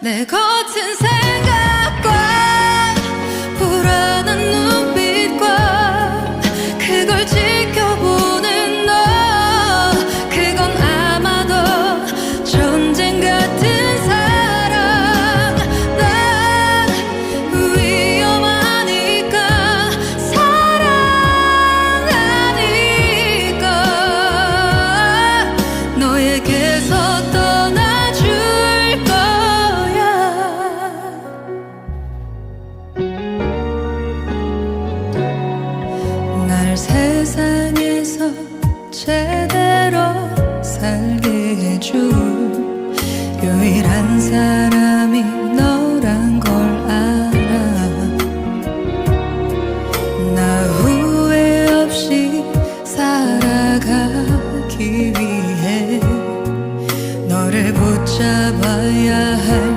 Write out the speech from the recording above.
내 거친 생각과 불안한 눈빛과 그걸 지켜보는 너. 그건 아마도 전쟁 같은 사랑. 난 위험하니까 사랑하니까 너에게서 떠 세상에서 제대로 살게 해준 유일한 사람이 너란 걸 알아. 나 후회 없이 살아가기 위해 너를 붙잡아야 할